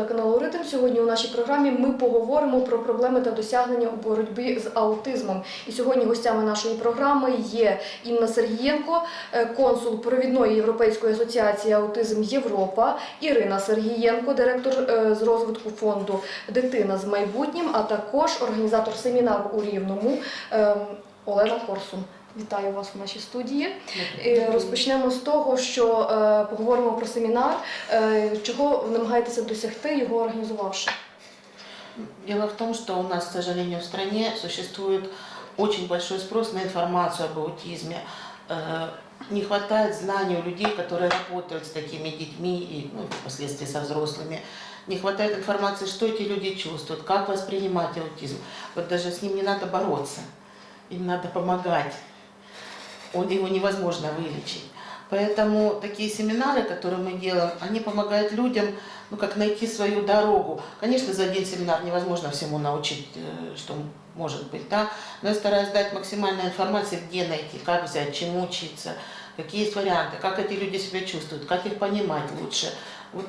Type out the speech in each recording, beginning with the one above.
телеканалу Ритм. Сьогодні у нашій програмі ми поговоримо про проблеми та досягнення у боротьбі з аутизмом. І сьогодні гостями нашої програми є Інна Сергієнко, е, консул провідної Європейської асоціації Аутизм Європа, Ірина Сергієнко, директор е, з розвитку фонду Дитина з майбутнім, а також організатор семінару у Рівному е, Олена Корсун. Вітаю вас у нашій студії. Е, Розпочнемо з того, що е, поговоримо про семінар. Е, чого ви намагаєтеся досягти, його організувавши? Дело в том, что у нас, к сожалению, в стране существует очень большой спрос на информацию об аутизме. Э, Не хватает знаний у людей, которые работают с такими детьми и ну, впоследствии со взрослыми. Не хватает информации, что эти люди чувствуют, как воспринимать аутизм. Вот даже с ним не надо бороться, им надо помогать. Он, его невозможно вылечить. Поэтому такие семинары, которые мы делаем, они помогают людям, ну, как найти свою дорогу. Конечно, за один семинар невозможно всему научить, э, что может быть, да, но я стараюсь дать максимальной информации, где найти, как взять, чему учиться, какие есть варианты, как эти люди себя чувствуют, как их понимать лучше. Вот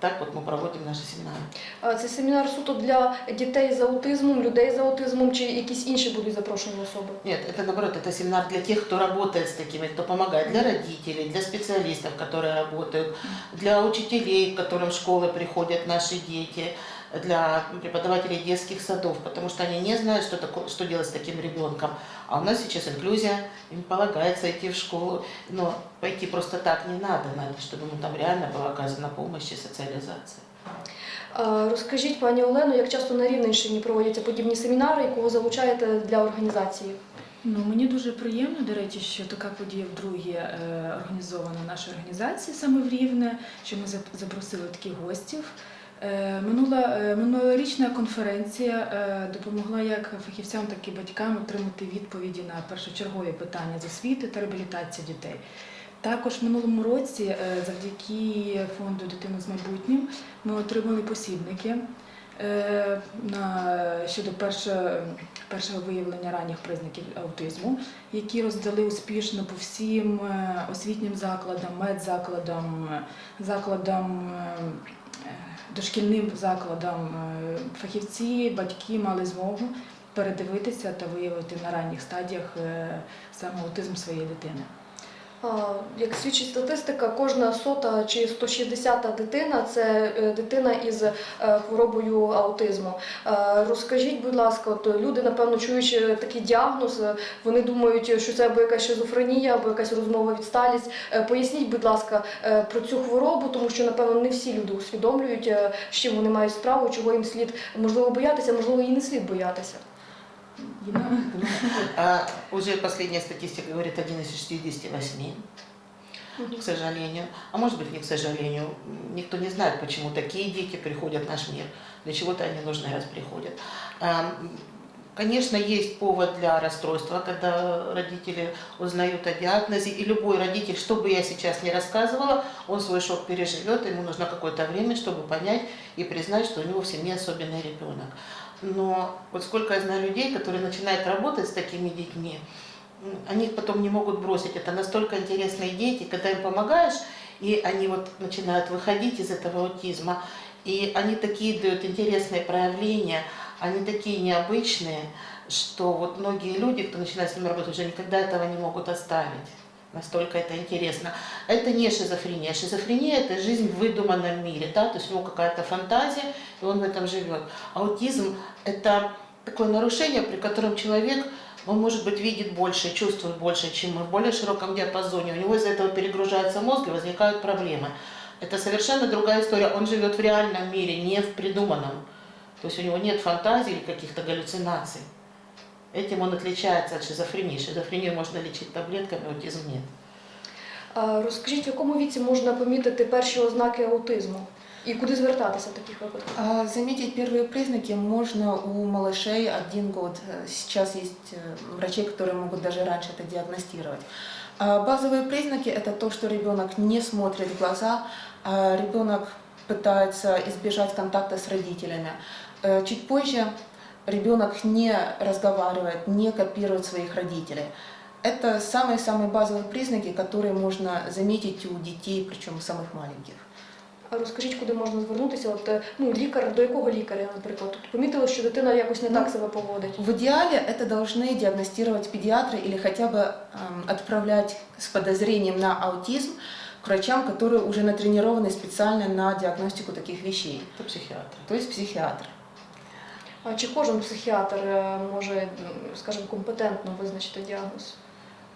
так вот мы проводим наши семинары. Е, Це семінар суто для дітей з аутизмом, людей з аутизмом чи якісь інші будуть запрошені особи? Нет, это наоборот, это семинар для тех, кто работает с такими, кто помогает, для родителей, для специалистов, которые работают, для учителей, к которым в школы приходят наши дети, для преподавателей детских садов, потому что они не знают, что, такое, что делать с таким ребенком. А у нас сейчас инклюзия, им полагается идти в школу, но пойти просто так не надо, надо, чтобы ему там реально была оказана помощь и социализация. Розкажіть, пані Олено, як часто на Рівненщині проводяться подібні семінари і кого залучаєте для організації? Ну мені дуже приємно, до речі, що така подія вдруге е, організована в нашій організації саме в Рівне, що ми запросили таких гостів. Е, Минула е, минулорічна конференція е, допомогла як фахівцям, так і батькам отримати відповіді на першочергові питання з освіти та реабілітації дітей. Також в минулому році, завдяки фонду Дитина з майбутнім, ми отримали посібники на щодо першого, виявлення ранніх признаків аутизму, які роздали успішно по всім освітнім закладам, медзакладам, закладам. е, е, Дошкільним закладам е, фахівці, батьки мали змогу передивитися та виявити на ранніх стадіях е, саме аутизм своєї дитини. Як свідчить статистика, кожна сота чи 160 дитина це е, дитина із е, хворобою аутизму. Е, Розкажіть, будь ласка, от люди, напевно, чуючи такий діагноз, вони думають, що це або якась шизофренія, або якась розмова відсталість. Поясніть, будь ласка, про цю хворобу, тому що, напевно, не всі люди усвідомлюють, з чим вони мають справу, чого їм слід можливо боятися, можливо, і не слід боятися. А уже последняя статистика говорит 1 из 68. к сожалению. А может быть, не к сожалению. Никто не знает, почему такие дети приходят в наш мир. Для чего-то они нужны, раз приходят. А, Конечно, есть повод для расстройства, когда родители узнают о диагнозе. И любой родитель, что бы я сейчас не рассказывала, он свой шок переживет, ему нужно какое-то время, чтобы понять и признать, что у него в семье особенный ребенок. Но вот сколько я знаю людей, которые начинают работать с такими детьми, они их потом не могут бросить. Это настолько интересные дети, когда им помогаешь, и они вот начинают выходить из этого аутизма, и они такие дают интересные проявления, они такие необычные, что вот многие люди, кто начинает с ними работать, уже никогда этого не могут оставить. Настолько это интересно. Это не шизофрения. Шизофрения – это жизнь в выдуманном мире, да? то есть у него какая-то фантазия, и он в этом живет. Аутизм – это такое нарушение, при котором человек он, может быть, видит больше, чувствует больше, чем мы, в более широком диапазоне. У него из-за этого перегружается мозг и возникают проблемы. Это совершенно другая история. Он живет в реальном мире, не в придуманном. То есть у него нет фантазий или каких-то галлюцинаций. Этим он отличается от шизофрении. Шизофрению можно лечить таблетками, аутизм нет. А Розкажіть, в якому віці можна помітити перші ознаки аутизму? І куди звертатися в таких випадках? А, Заметить первые признаки можно у малышей один год. Э, Сейчас есть э, врачи, которые могут даже раньше это диагностировать. А Базовые признаки – это то, что ребенок не смотрит в глаза, а ребенок пытается избежать контакта с родителями. Э, Чуть позже ребенок не разговаривает, не копирует своих родителей. Это самые-самые базовые признаки, которые можно заметить у детей, причем самых маленьких. А розкажіть, куди можна звернутися? От е, ну лікар до якого лікаря, наприклад, Тут помітили, що дитина якось не Ну, так себе поводить. В идеале это должны диагностировать педиатры или хотя бы эм, отправлять с подозрением на аутизм к врачам, которые уже натренированы специально на диагностику таких вещей, Это психиатр. то есть психиатры. А чи кожен психіатр е, може, м, скажімо, компетентно визначити діагноз?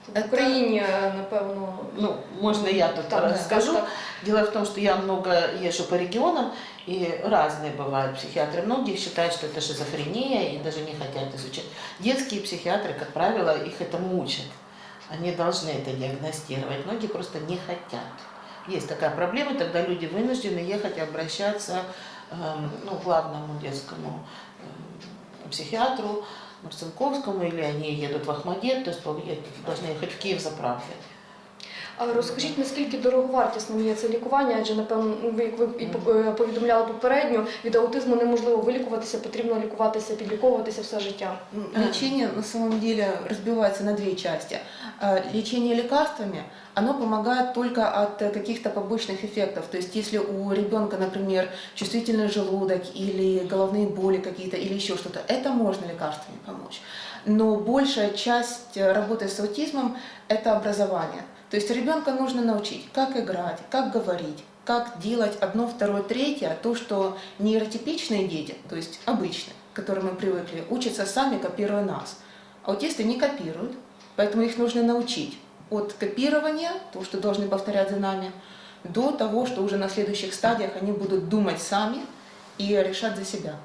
В Це- Україні, е, напевно, Ну, можно я тут так, расскажу. так, Дело в том, что я много езжу по регионам, и разные бывают психиатры. Многие считают, что это шизофрения и даже не хотят изучать. Детские психиатры, как правило, их этому учат. Они должны это диагностировать. Многие просто не хотят. Есть такая проблема, тогда люди вынуждены ехать и обращаться эм, ну, к главному детскому эм, психиатру, Марцинковскому, или они едут в Ахмадет, то есть должны ехать в Киев за правдой. А розкажіть, наскільки дороговартісним є це лікування, адже напевно, ну, ви як ви і по- е, повідомляли попередньо, від аутизму неможливо вилікуватися, потрібно лікуватися, підліковуватися все життя. М, Лечение на самом деле разбивается на две части. А, Лечение лекарствами, оно помогает только от э, каких-то побочных эффектов. То есть если у ребенка, например, чувствительный желудок или головные боли какие-то или еще что-то, это можно лекарствами помочь. Но большая часть э, работы с аутизмом – это образование. То есть ребенка нужно научить, как играть, как говорить, как делать одно, второе, третье, то, что нейротипичные дети, то есть обычные, к которым мы привыкли, учатся сами, копируя нас. Аутисты не копируют, поэтому их нужно научить от копирования, то, что должны повторять за нами, до того, что уже на следующих стадиях они будут думать сами и решать за себя.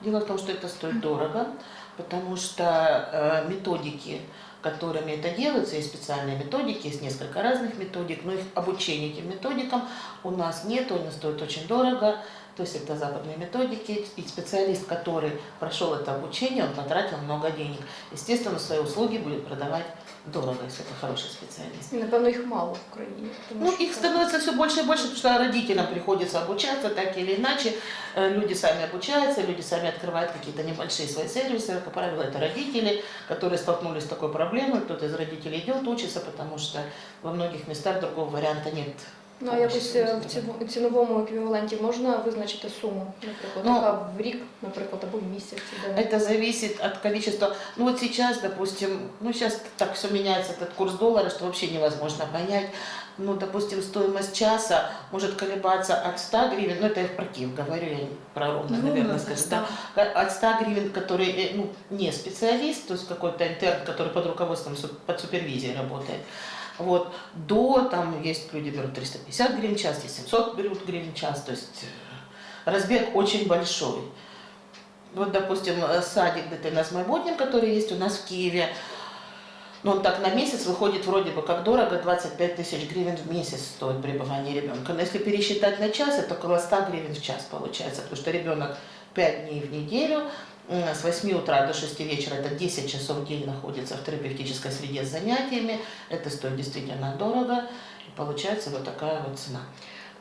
Дело в том, что это стоит дорого, потому что э, методики, которыми это делается, есть специальные методики, есть несколько разных методик, но их обучение этим методикам у нас нет, они стоят очень дорого. То есть это западные методики, и специалист, который прошел это обучение, он потратил много денег. Естественно, свои услуги будет продавать дорого, если это хороший специалист. І напевно їх мало в Україні. тому Ну, що их це- становится все больше и больше, потому что родителям приходится обучаться так или иначе. Э, Люди сами обучаются, люди сами открывают какие-то небольшие свои сервисы. Как правило, это родители, которые столкнулись с такой проблемой. Кто-то из родителей идет, учится, потому что во многих местах другого варианта нет. Ну а якось е, в ціну- ціновому еквіваленті можна визначити суму, наприклад, Ну, яка в рік, наприклад, або в місяць іде? Это зависит от количества. Ну вот сейчас, допустим, ну сейчас так все меняется, этот курс доллара, что вообще невозможно понять. Ну, допустим, стоимость часа может колебаться от 100 гривен, ну это я про Киев говорю, я не про ровно, Ну, наверное, да, скажу, 100. да. от 100 гривен, который э, ну, не специалист, то есть какой-то интерн, который под руководством, су- под супервизией работает, вот, до, там есть люди берут 350 гривен в час, есть 700 берут гривен в час, то есть э, разбег очень большой. Вот, допустим, э, садик Детена с Майботним, который есть у нас в Киеве, ну, он так на месяц выходит вроде бы как дорого, 25 тысяч гривен в месяц стоит пребывание ребенка. Но если пересчитать на час, это около 100 гривен в час получается, потому что ребенок 5 дней в неделю, с 8 утра до 6 вечера, это 10 часов в день находится в терапевтической среде с занятиями, это стоит действительно дорого, и получается вот такая вот цена.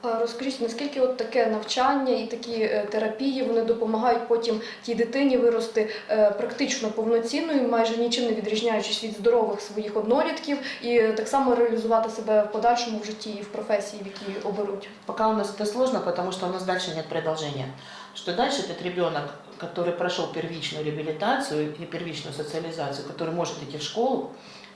А Розкажіть, наскільки от таке навчання і такі е, терапії вони допомагають потім тій дитині вирости е, практично повноцінною, майже нічим не відрізняючись від здорових своїх однолітків, і е, так само реалізувати себе в подальшому в житті і в професії, в якій оберуть. Пока у нас это сложно, потому что у нас дальше нет продолжения. Что дальше этот ребенок, который прошел первичную реабилитацию и первичную социализацию, который может идти в школу,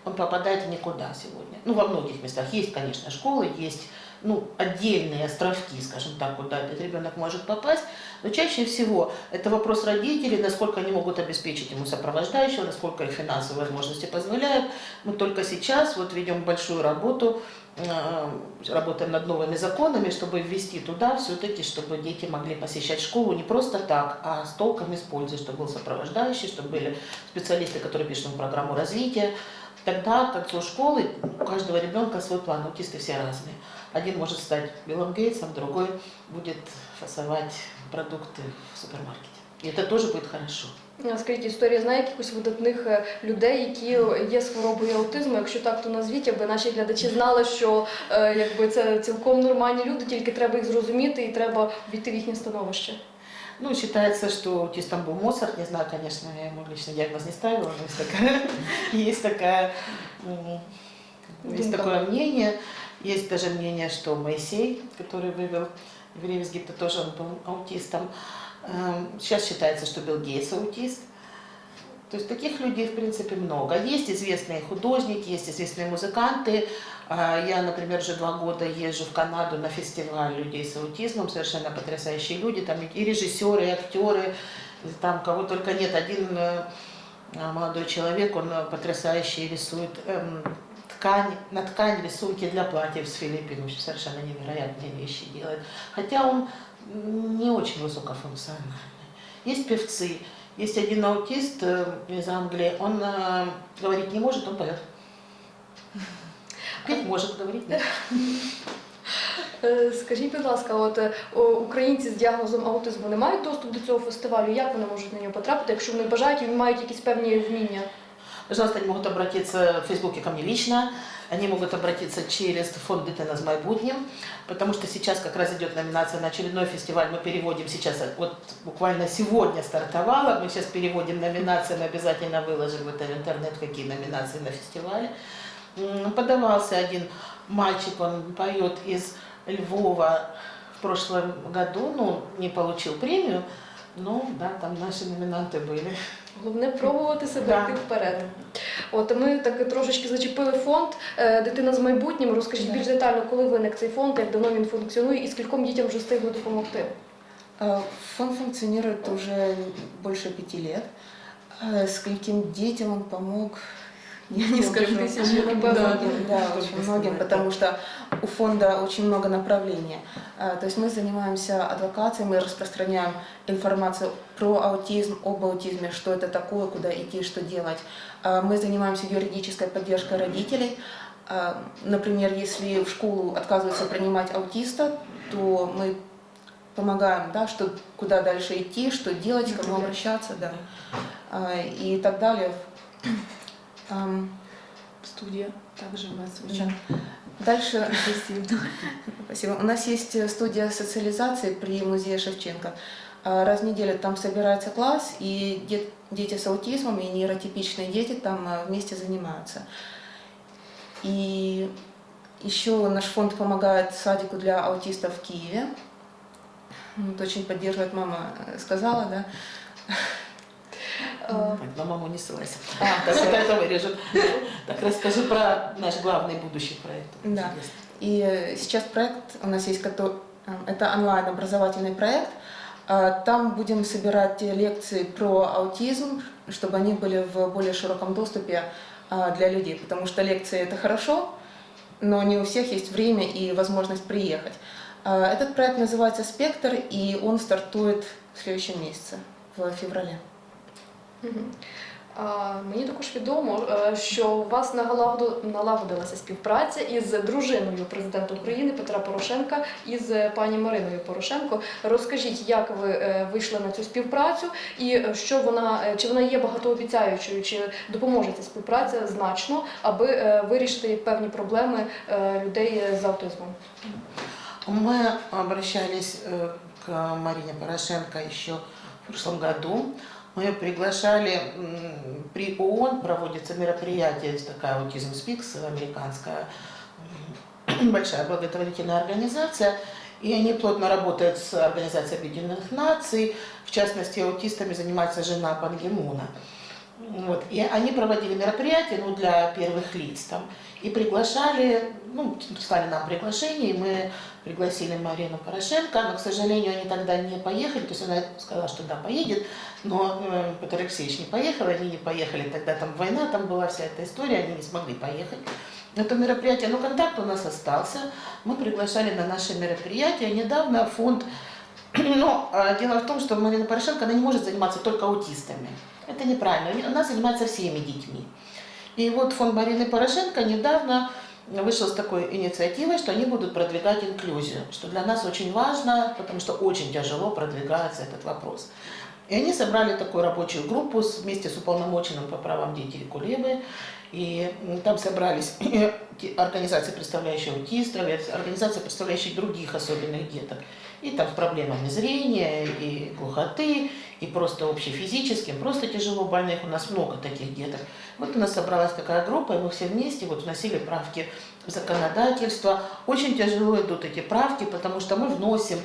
он попадает в никуда сегодня. Ну, во многих местах. Есть, конечно, школы, есть ну, отдельные островки, скажем так, куда этот ребенок может попасть, но чаще всего это вопрос родителей, насколько они могут обеспечить ему сопровождающего, насколько их финансовые возможности позволяют. Мы только сейчас вот ведем большую работу, работаем над новыми законами, чтобы ввести туда все-таки, чтобы дети могли посещать школу не просто так, а с толком и с пользой, чтобы был сопровождающий, чтобы были специалисты, которые пишут программу развития. Тогда к концу школы у каждого ребенка свой план, аутисты все разные. Один может стать Биллом Гейтсом, другой будет фасовать продукты в супермаркете. И это тоже будет хорошо. А Скажіть, історія знає якихось видатних е, людей, які є з хворобою аутизму. Якщо так, то назвіть, аби наші глядачі знали, що е, якби це цілком нормальні люди, тільки треба їх зрозуміти і треба війти в їхнє становище. Ну, считается, что аутистом был Моцарт. Не знаю, конечно, я ему лично диагноз не ставила, но есть такая, есть такая, м, есть Думка. такое мнение. Есть даже мнение, что Моисей, который вывел еврей из Египта, тоже он был аутистом. Эм, Сейчас считается, что Билл Гейтс аутист. То есть таких людей, в принципе, много. Есть известные художники, есть известные музыканты. А, Я, например, уже два года езжу в Канаду на фестиваль людей с аутизмом. Совершенно потрясающие люди. Там и режиссеры, и актеры. Там кого только нет. Один э, молодой человек, он э, потрясающий рисует эм, ткань, на ткань рисунки для платьев с Филиппин. Совершенно невероятные вещи делает. Хотя он не очень высокофункциональный. Есть певцы, есть один аутист э, из Англии, он э, говорить не может, он поет. Петь может, говорить нет. Е, Скажіть, будь ласка, от е, о, українці з діагнозом аутизму не мають доступ до цього фестивалю? Як вони можуть на нього потрапити, якщо вони бажають і мають якісь певні вміння? Пожалуйста, они могут обратиться в Фейсбуке ко мне лично, они могут обратиться через фонд «Дитина с майбутним», потому что сейчас как раз идет номинация на очередной фестиваль. Мы переводим сейчас, вот буквально сегодня стартовала, мы сейчас переводим номинации, мы обязательно выложим в это интернет, какие номинации на фестивале. Подавался один мальчик, он поет из Львова в прошлом году, ну, не получил премию, но да, там наши номинанты были. Головне пробувати себе Да. йти вперед. От ми так трошечки зачепили фонд е, Дитина з майбутнім. Розкажіть Да. більш детально, коли виник цей фонд, як давно він функціонує і скільком дітям вже встигли допомогти. Э, Фонд функционирует уже больше пяти лет. Э, Скольким детям он помог, я не Многим скажу. тысячам, Да, напевно. многим, да, Кто очень бы многим, сказал, потому что у фонда очень много направлений. Э, То есть мы занимаемся адвокацией, мы распространяем информацию про аутизм, об аутизме, что это такое, куда идти, что делать. Э, Мы занимаемся юридической поддержкой родителей. Э, Например, если в школу отказываются принимать аутиста, то мы помогаем, да, что, куда дальше идти, что делать, к кому обращаться, да, и так далее. Студія також у вас да. Дальше. Спасибо. У нас есть э, студия социализации при музее Шевченко. А, Раз в неделю там собирается класс, и де- дети с аутизмом и нейротипичные дети там э, вместе занимаются. И еще наш фонд помогает садику для аутистов в Киеве. Вот очень поддерживает мама, э, сказала, да. Е, На маму не ссылайся. А, это вырежут. Так расскажи про наш главный будущий проект. Да. И э, сейчас проект у нас есть, э, это онлайн-образовательный проект. Там будем собирать э, лекции про аутизм, чтобы они были в более широком доступе для людей. Потому что лекции это хорошо, но не у всех есть время и возможность приехать. Этот проект называется «Спектр», и он стартует в следующем месяце, в феврале. Мені також відомо, е, що у вас налагодилася співпраця із дружиною президента України Петра Порошенка із е, пані Мариною Порошенко. Розкажіть, як ви е, вийшли на цю співпрацю, і е, що вона чи вона є багатообіцяючою, чи допоможе ця співпраця значно, аби вирішити певні проблеми людей з аутизмом. Мы обращались к Марине Порошенко еще в прошлом году. Мы приглашали при ООН, проводится мероприятие, есть такая Autism Speaks, американская большая благотворительная организация. И они плотно работают с Организацией Объединенных Наций. В частности, аутистами занимается жена Пан Ги Муна. Вот. И они проводили мероприятия ну, для первых лиц там. И приглашали, ну, прислали нам приглашение, и мы пригласили Марину Порошенко, но, к сожалению, они тогда не поехали, то есть она сказала, что да, поедет, но э, Петр Алексеевич не поехал, они не поехали, тогда там война, там была вся эта история, они не смогли поехать. Это мероприятие, но контакт у нас остался, мы приглашали на наши мероприятия. Недавно фонд, но э, дело в том, что Марина Порошенко, она не может заниматься только аутистами. Это неправильно, она занимается всеми детьми. И вот фонд Марины Порошенко недавно вышел с такой инициативой, что они будут продвигать инклюзию, что для нас очень важно, потому что очень тяжело продвигается этот вопрос. И они собрали такую рабочую группу вместе с уполномоченным по правам детей Кулебы. И там собрались организации, представляющие аутистов, организации, представляющие других особенных деток. И там с проблемами зрения, и глухоты, и просто общефизическим, просто тяжело больных. У нас много таких деток. Вот у нас собралась такая группа, и мы все вместе вот вносили правки в законодательство. Очень тяжело идут эти правки, потому что мы вносим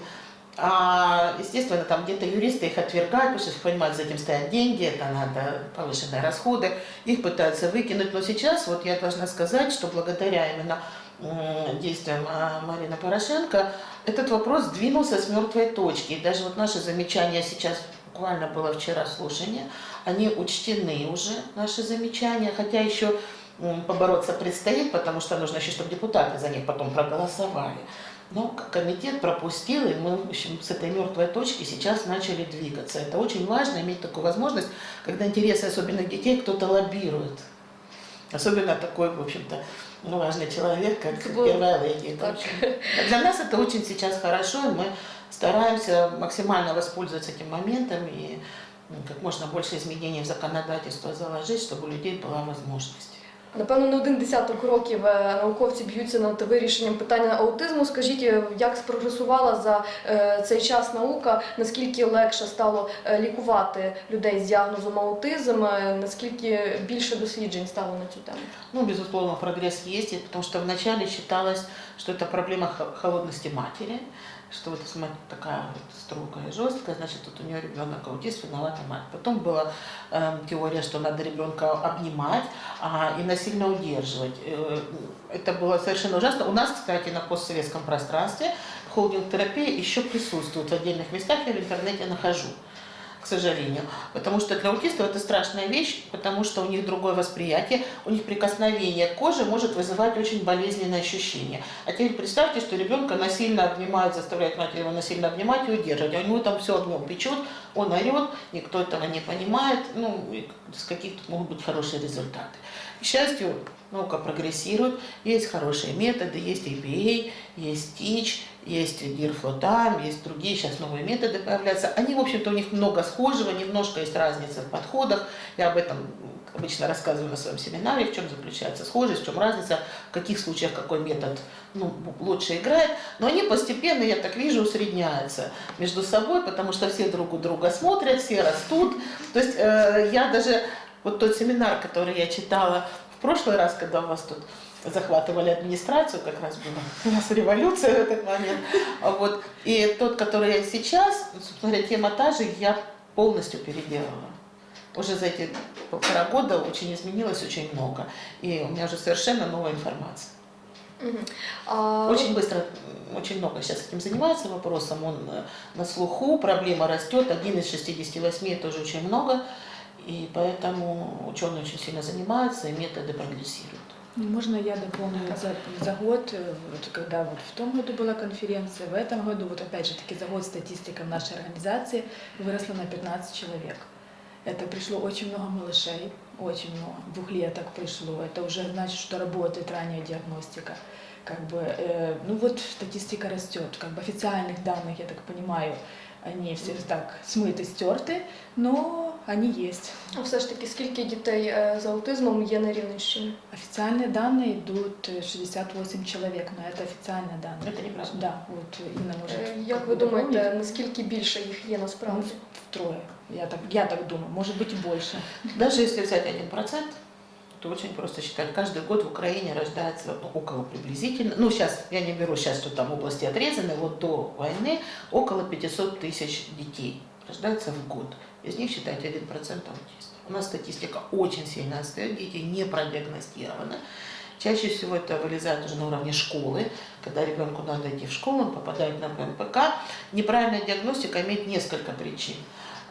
а, естественно, там где-то юристы их отвергают, потому что понимают, за этим стоят деньги, это надо повышенные расходы, их пытаются выкинуть. Но сейчас вот я должна сказать, что благодаря именно действиям а, Марины Порошенко этот вопрос сдвинулся с мертвой точки. И даже вот наши замечания сейчас, буквально было вчера слушание, они учтены уже, наши замечания, хотя еще побороться предстоит, потому что нужно еще, чтобы депутаты за них потом проголосовали. Но комитет пропустил, и мы в общем, с этой мертвой точки сейчас начали двигаться. Это очень важно, иметь такую возможность, когда интересы особенно детей кто-то лоббирует. Особенно такой, в общем-то, ну, важный человек, как было первая леди. Так. Для нас это очень сейчас хорошо, и мы стараемся максимально воспользоваться этим моментом и м, как можно больше изменений в законодательство заложить, чтобы у людей была возможность. Напевно, не один десяток років е, науковці б'ються над вирішенням питання аутизму. Скажіть, е, як спрогресувала за е, цей час наука? Наскільки легше стало лікувати людей з діагнозом аутизм? Наскільки більше досліджень стало на цю тему? Ну, безусловно, прогресс есть, потому что вначале считалось, что это проблема хо- холодности матери, что вот если мать такая вот строгая и жесткая, значит, вот у нее ребенок аутист, виновата мать. Потом была э, теория, что надо ребенка обнимать а, и насильно удерживать. Э, это было совершенно ужасно. У нас, кстати, на постсоветском пространстве холдинг-терапия еще присутствует в отдельных местах, я в интернете нахожу к сожалению. Потому что для аутистов это страшная вещь, потому что у них другое восприятие, у них прикосновение к коже может вызывать очень болезненные ощущения. А теперь представьте, что ребенка насильно обнимают, заставляют мать его насильно обнимать и удерживать. А у него там все огнем печет, он орет, никто этого не понимает. Ну, с каких тут могут быть хорошие результаты. К счастью, наука прогрессирует, есть хорошие методы, есть APA, есть TEACH, есть дирфлотам, есть другие сейчас новые методы появляются. Они, в общем-то, у них много схожего, немножко есть разница в подходах. Я об этом обычно рассказываю на своем семинаре, в чем заключается схожесть, в чем разница, в каких случаях какой метод ну, лучше играет. Но они постепенно, я так вижу, усредняются между собой, потому что все друг у друга смотрят, все растут. То есть э, я даже, вот тот семинар, который я читала прошлый раз, когда у вас тут захватывали администрацию, как раз была у нас революция в этот момент. А Вот. И тот, который я сейчас, собственно говоря, тема та же, я полностью переделала. Уже за эти полтора года очень изменилось очень много. И у меня уже совершенно новая информация. А, Очень быстро, очень много сейчас этим занимается вопросом, он э, на слуху, проблема растет, один из 68 это уже очень много, и поэтому ученые очень сильно занимаются, и методы прогрессируют. Ну, Можно я дополню за, за год, э, вот когда вот в том году была конференция, в этом году, вот опять же таки за год статистика в нашей организации выросла на 15 человек. Это пришло очень много малышей, очень много, двухлеток пришло. Это уже значит, что работает ранняя диагностика. Как бы, э, ну вот статистика растет, как бы официальных данных, я так понимаю, они все так смыты, стерты, но они есть. а все ж таки, скільки дітей е, з аутизмом є на Рівненщині? Официальные данные идут э, 68 человек, но это официальные данные. Это неправда. Да, вот Инна может. Е, Як как ви бы думаєте, дополнить. наскільки більше їх є Ну, насправді? втрое. Я так, я так думаю, может быть и больше. Даже если взять 1%, то очень просто считать. Каждый год в Украине рождается ну, около приблизительно, ну сейчас я не беру сейчас, что там области отрезаны, вот до войны около 500 тысяч детей рождается в год. Из них, считайте, 1% аутистов. У нас статистика очень сильно отстает, дети не продиагностированы. Чаще всего это вылезает уже на уровне школы, когда ребенку надо идти в школу, он попадает на ПМПК. Неправильная диагностика имеет несколько причин.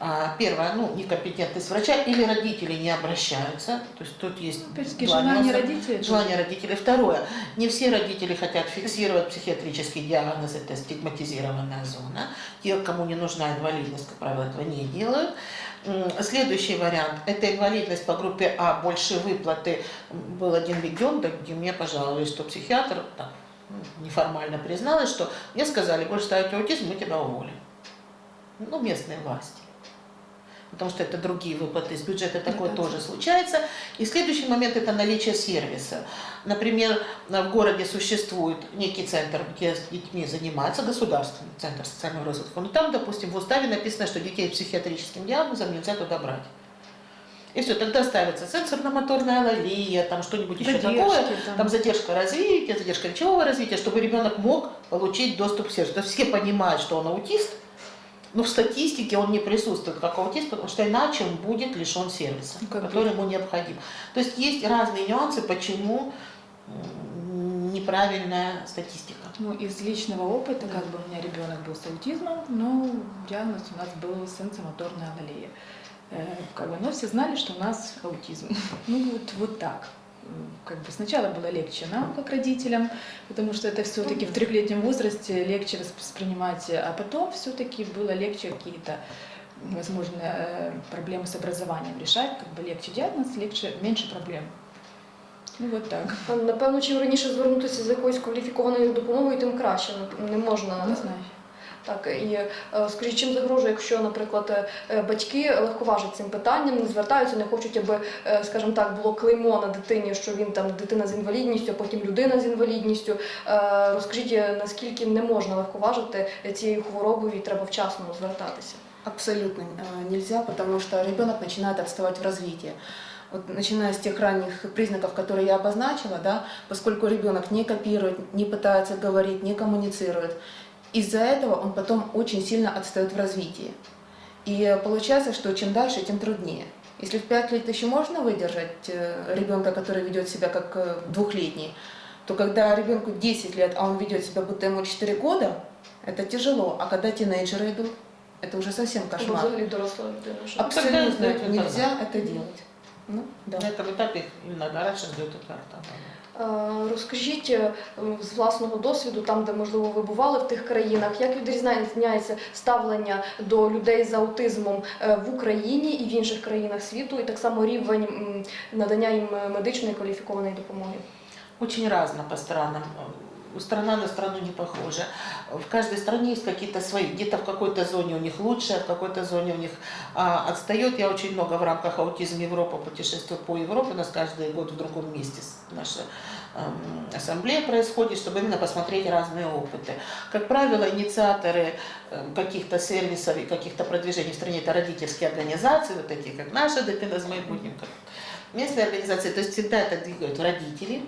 А, Первое, ну, некомпетентность врача или родители не обращаются. То есть тут есть два желание родителей. Желание родителей. Второе. Не все родители хотят фиксировать психиатрический диагноз, это стигматизированная зона. Те, кому не нужна инвалидность, как правило, этого не делают. Следующий вариант – это инвалидность по группе А, больше выплаты. Был один регион, где мне пожаловались, что психиатр так, ну, неформально призналась, что мне сказали, больше ставить аутизм, мы тебя уволим. Ну, местные власти. Потому что это другие выплаты из бюджета, такое Да. тоже случается. И следующий момент – это наличие сервиса. Например, в городе существует некий центр, где с детьми занимается государственный центр социального развития. Но там, допустим, в уставе написано, что детей с психиатрическим диагнозом нельзя туда брать. И все, тогда ставится сенсорно-моторная алалия, там что-нибудь еще Задержки такое, там. там задержка развития, задержка речевого развития, чтобы ребенок мог получить доступ к сервису. То есть все понимают, что он аутист, но в статистике он не присутствует как аутист, потому что иначе он будет лишен сервиса, Ну, который ему необходим. То есть есть разные нюансы, почему неправильная статистика. Ну, из личного опыта, как бы у меня ребенок был с аутизмом, но диагноз у нас был сенсомоторная алалия. Э, Как бы, но все знали, что у нас аутизм. Ну, вот, вот так М, Как бы сначала было легче нам, как родителям, потому что это все-таки в трехлетнем возрасте легче восп- воспринимать, а потом все-таки было легче какие-то, возможно, э, проблемы с образованием решать, как бы легче диагноз, легче, меньше проблем. Ну, вот так. Напевно, чим раніше звернутися з якоюсь кваліфікованою допомогою, тим краще. Не можна Не знаю. Так, і е, скажіть, чим загрожує, якщо, наприклад, е, батьки легковажать цим питанням, не звертаються, не хочуть, аби, е, скажімо так, було клеймо на дитині, що він там дитина з інвалідністю, а потім людина з інвалідністю. Е, Розкажіть, е, наскільки не можна легковажити цією хворобою і треба вчасно звертатися? Абсолютно э, нельзя, потому что ребенок начинает отставать в развитии. Вот начиная с тех ранних признаков, которые я обозначила, да, поскольку ребенок не копирует, не пытается говорить, не коммуницирует, из-за этого он потом очень сильно отстает в развитии. И получается, что чем дальше, тем труднее. Если в 5 лет еще можно выдержать э, ребенка, который ведет себя как э, двухлетний, то когда ребенку 10 лет, а он ведет себя будто ему 4 года, это тяжело. А когда тинейджеры идут, это уже совсем кошмар. Абсолютно нельзя это делать. Ну, да. На этом этапе их иногда раньше карта. Е, Розкажіть е, з власного досвіду, там, де можливо ви бували в тих країнах, як відрізняється ставлення до людей з аутизмом е, в Україні і в інших країнах світу, і так само рівень м, надання їм медичної кваліфікованої допомоги. Очень разно по странам. Страна на страну не похожа. В каждой стране есть какие-то свои. Где-то в какой-то зоне у них лучше, в какой-то зоне у них а, отстает. Я очень много в рамках аутизм Европа путешествую по Европе. У нас каждый год в другом месте с- наша эм, ассамблея происходит, чтобы именно посмотреть разные опыты. Как правило, инициаторы эм, каких-то сервисов и каких-то продвижений в стране это родительские организации, вот такие как наша, Дитина з майбутнім, как местные организации. То есть всегда это двигают родители.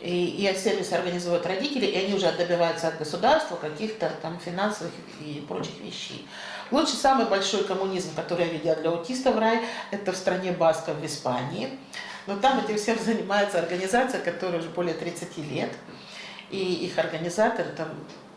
И, и сервисы организуют родители, и они уже добиваются от государства каких-то там финансовых и прочих вещей. Лучше самый большой коммунизм, который я видела для аутистов в рай, это в стране Басков в Испании. Но там этим всем занимается организация, которая уже более 30 лет. И их организатор, там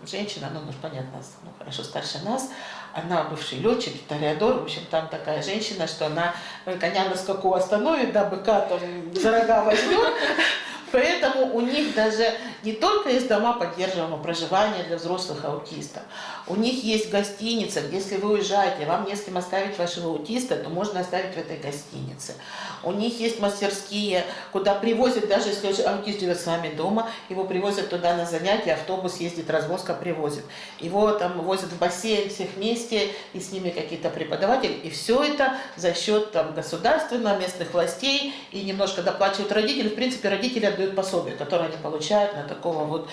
женщина, ну, ну, понятно, ну, хорошо старше нас, она бывший летчик, Ториадор, в общем, там такая женщина, что она коня на скаку остановит, да, быка там за рога возьмет, Поэтому у них даже не только есть дома поддерживаемого проживания для взрослых аутистов, у них есть гостиница, если вы уезжаете, вам не с кем оставить вашего аутиста, то можно оставить в этой гостинице. У них есть мастерские, куда привозят, даже если аутист живет с вами дома, его привозят туда на занятия, автобус ездит, развозка привозит. Его там возят в бассейн всех вместе, и с ними какие-то преподаватели. И все это за счет там, государственного, местных властей, и немножко доплачивают родители. В принципе, родители отдают пособие, которое они получают на такого вот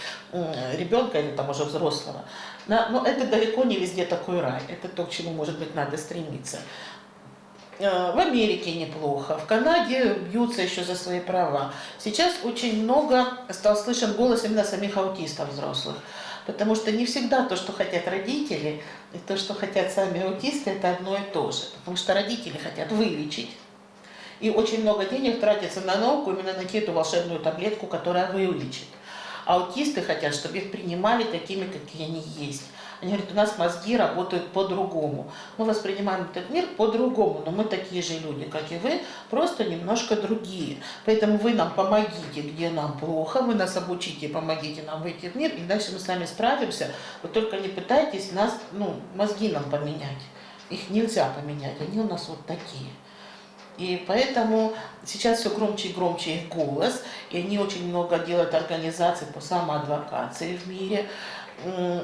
ребенка или там уже взрослого. На- но это далеко не везде такой рай. Это то, к чему, может быть, надо стремиться. Э, В Америке неплохо, в Канаде бьются еще за свои права. Сейчас очень много стал слышен голос именно самих аутистов взрослых. Потому что не всегда то, что хотят родители, и то, что хотят сами аутисты, это одно и то же. Потому что родители хотят вылечить. И очень много денег тратится на науку, именно найти эту волшебную таблетку, которая вылечит. Аутисты хотят, чтобы их принимали такими, какие они есть. Они говорят, у нас мозги работают по-другому. Мы воспринимаем этот мир по-другому, но мы такие же люди, как и вы, просто немножко другие. Поэтому вы нам помогите, где нам плохо, вы нас обучите, помогите нам выйти в мир, и дальше мы с вами справимся. Вы только не пытайтесь нас, ну, мозги нам поменять. Их нельзя поменять, они у нас вот такие. И поэтому сейчас все громче и громче их голос, и они очень много делают организаций по самоадвокации в мире.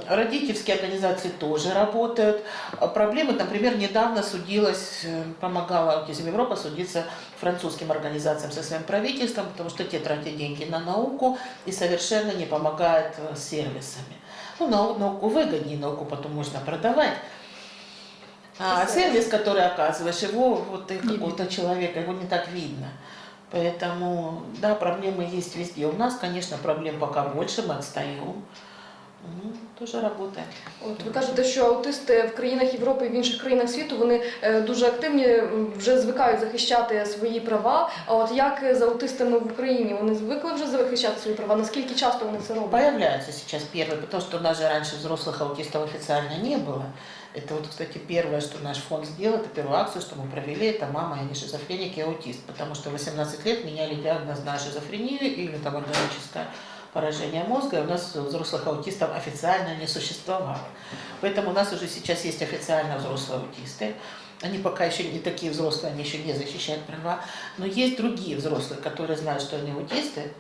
Родительские организации тоже работают. А Проблемы, например, недавно судилась, э, помогала Аутизм Европа судиться французским организациям со своим правительством, потому что те тратят деньги на науку и совершенно не помогают э, сервисами. Ну, нау- науку выгоднее, науку потом можно продавать. А Спасибо. сервис, который оказываешь, его вот ты Не какого-то человека, его не так видно. Поэтому, да, проблемы есть везде. У нас, конечно, проблем пока больше, мы отстаем. Ну, тоже работаем. От ви кажете, що аутисти в країнах Європи і в інших країнах світу вони е, дуже активні, м, вже звикають захищати свої права. А от як з аутистами в Україні? Вони звикли вже захищати свої права? Наскільки часто вони це роблять? Появляются сейчас первые, потому что у нас же раньше взрослых аутистов официально не было. Это вот, кстати, первое, что наш фонд сделал, это первую акцию, что мы провели, это мама, я не шизофреник и аутист, потому что 18 лет меняли диагноз на шизофрению или там органическое поражение мозга, и у нас взрослых аутистов официально не существовало. Поэтому у нас уже сейчас есть официально взрослые аутисты. Они пока еще не такие взрослые, они еще не защищают права. Но есть другие взрослые, которые знают, что они аутисты,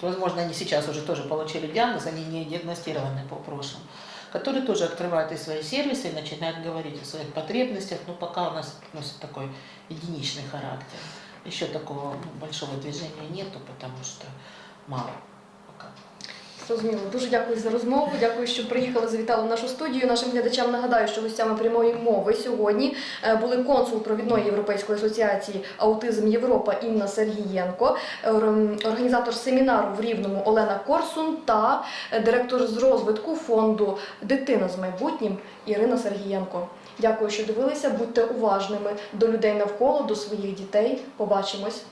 Возможно, они сейчас уже тоже получили диагноз, они не диагностированы по прошлому, которые тоже открывают и свои сервисы и начинают говорить о своих потребностях, но пока у нас носит такой единичный характер. Еще такого ну, большого движения нету, потому что мало. Зрозуміло. Дуже дякую за розмову. Дякую, що приїхали, завітали в нашу студію. Нашим глядачам нагадаю, що гостями прямої мови сьогодні е, були консул провідної Європейської асоціації Аутизм Європа Інна Сергієнко, організатор семінару в Рівному Олена Корсун та е, директор з розвитку фонду Дитина з майбутнім Ірина Сергієнко. Дякую, що дивилися. Будьте уважними до людей навколо, до своїх дітей. Побачимось.